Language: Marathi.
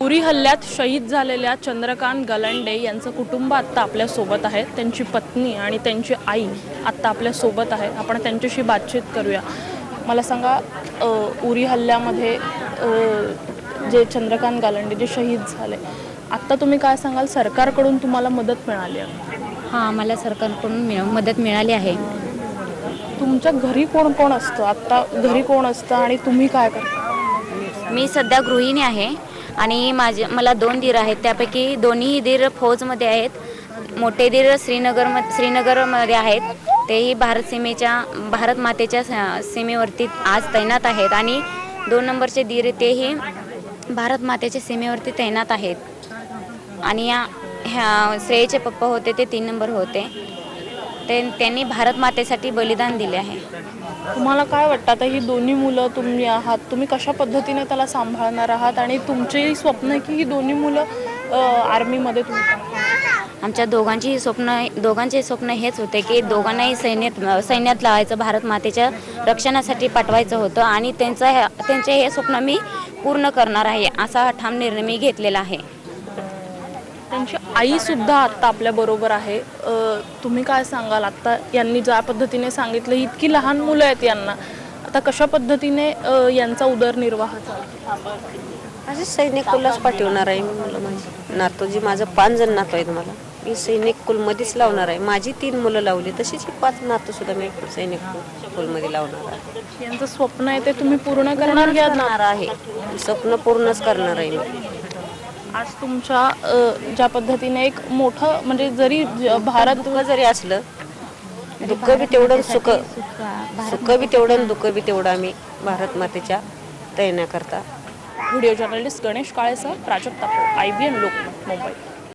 उरी हल्ल्यात शहीद झालेल्या चंद्रकांत गलांडे यांचं कुटुंब आत्ता आपल्यासोबत आहे. त्यांची पत्नी आणि त्यांची आई आत्ता आपल्यासोबत आहे. आपण त्यांच्याशी बातचीत करूया. मला सांगा उरी हल्ल्यामध्ये जे चंद्रकांत गालंडे जे शहीद झाले आत्ता तुम्ही काय सांगाल? सरकारकडून तुम्हाला मदत मिळाली आहे? हां मला सरकारकडून मिळ मदत मिळाली आहे. तुमच्या घरी कोण कोण असतं? आत्ता घरी कोण असतं आणि तुम्ही काय करता? मी सध्या गृहिणी आहे. आणि माझे मला दोन दीर आहेत. त्यापैकी दोन्ही दीर फौजमध्ये आहेत. मोठे दीर श्रीनगर श्रीनगरमध्ये आहेत. तेही भारत सीमेच्या भारत मातेच्या सीमेवरती आज तैनात आहेत. आणि दोन नंबरचे दीर तेही भारत मातेच्या सीमेवरती तैनात आहेत. आणि या ह्या श्रेयचे पप्पा होते ते तीन नंबर होते. ते त्यांनी भारत मातेसाठी बलिदान दिले आहे. तुम्हाला काय वाटतं? आता ही दोन्ही मुलं तुम्ही आहात तुम्ही कशा पद्धतीने त्याला सांभाळणार आहात? आणि तुमचेही स्वप्न आहे की ही दोन्ही मुलं आर्मीमध्ये तुम्ही आमच्या दोघांचीही स्वप्न दोघांचे स्वप्न हेच होते की दोघांनाही सैन्यात सैन्यात लावायचं भारत मातेच्या रक्षणासाठी पाठवायचं होतं आणि त्यांचं त्यांचे हे स्वप्न मी पूर्ण करणार आहे असा हा ठाम निर्णय मी घेतलेला आहे. त्यांची आई सुद्धा आत्ता आपल्या बरोबर आहे. तुम्ही काय सांगाल? आत्ता यांनी ज्या पद्धतीने सांगितलं इतकी लहान मुलं आहेत यांना. आता कशा पद्धतीने यांचा उदरनिर्वाह चालतो असे सैनिक कुलच पाठवणार आहे मी मुलं माझी. नातू जी माझं पाच जण नातू आहेत मला. मी सैनिक कुलमध्येच लावणार आहे. माझी तीन मुलं लावली तशीच ही पाच नातू सुद्धा मी सैनिक कुल- कुलमध्ये लावणार आहे. यांचं स्वप्न आहे ते तुम्ही पूर्ण करणार आहे. स्वप्न पूर्णच करणार आहे मी. आज तुमच्या ज्या पद्धतीने एक मोठं म्हणजे जरी भारत दुःख जरी असलं दुःख बी तेवढं सुख सुख बी तेवढं दुःख बी तेवढं आम्ही भारत मातेच्या तैनाकरता video journalist Ganesh काळेसह Prajakta I B N Lok Mumbai.